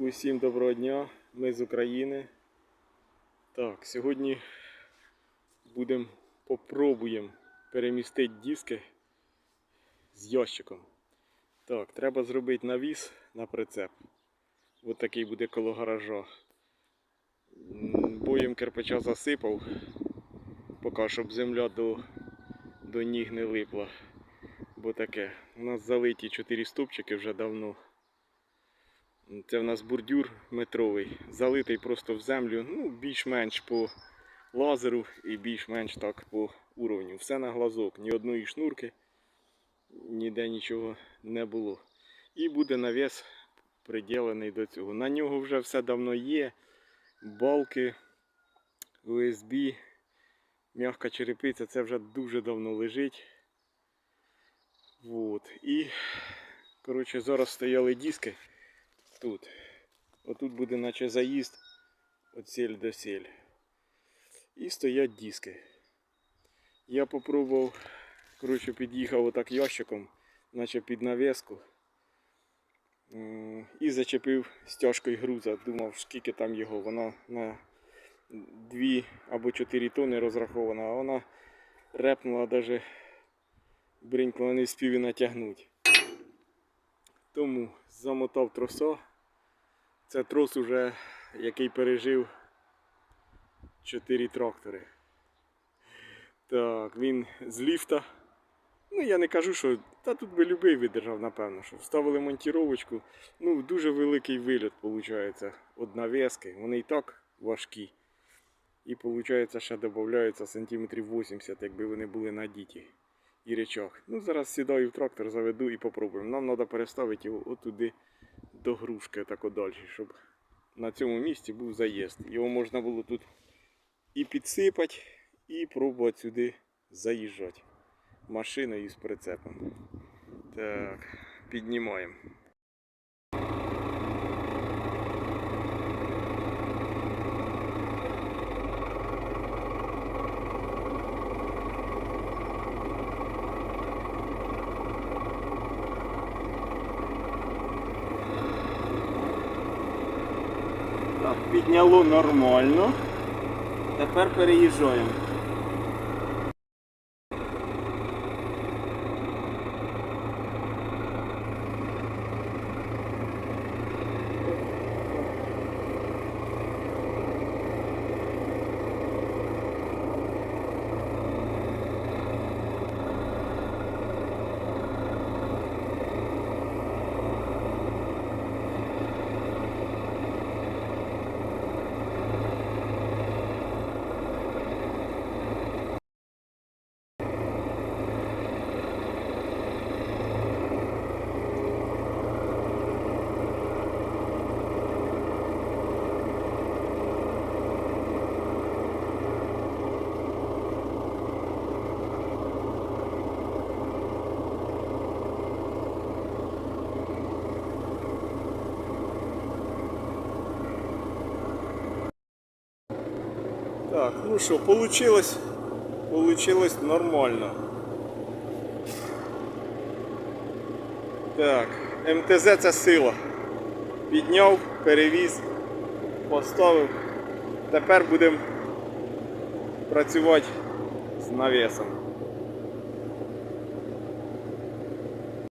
Усім доброго дня, ми з України. Так, сьогодні будемо попробуємо перемістити диски з ящиком. Так, треба зробити навіс на прицеп. Ось такий буде коло гаража. Боєм кирпича засипав, поки щоб земля до, до ніг не липла. Бо таке. У нас залиті 4 стовпчики вже давно. Це в нас бордюр метровий, залитий просто в землю, ну, більш-менш по лазеру і більш-менш так по уровню. Все на глазок, ні одної шнурки, ніде нічого не було. І буде навіс приділений до цього. На нього вже все давно є. Балки, USB, м'яка черепиця, це вже дуже давно лежить. Вот. І, коротше, зараз стояли диски тут. Отут буде наче заїзд от сель до сель. І стоять диски. Я попробував, коротше, під'їхав отак ящиком, наче під навіску. І зачепив стяжкою груза. Думав, скільки там його. Вона на 2 або 4 тони розрахована, а вона репнула навіть бринькнула не спів і натягнути. Тому замотав троса. Це трос уже, який пережив 4 трактори. Так, він з ліфта. Ну, я не кажу, що. Та тут би любий видержав, напевно, що вставили монтіровочку. Ну, дуже великий виліт, виходить, від навески. Вони і так важкі. І виходить, ще додаються сантиметрів 80, якби вони були надіті. І речах. Ну, зараз сідаю в трактор, заведу і попробуємо. Нам треба переставити його отуди до грушки так далі, щоб на цьому місці був заїзд. Його можна було тут і підсипати, і пробувати сюди заїжджати машиною з прицепом. Так, піднімаємо. Підняло нормально. Тепер переїжджаємо. Так, ну що, получилось, получилось нормально. Так, МТЗ це сила. Підняв, перевіз, поставив. Тепер будемо працювати з навісом.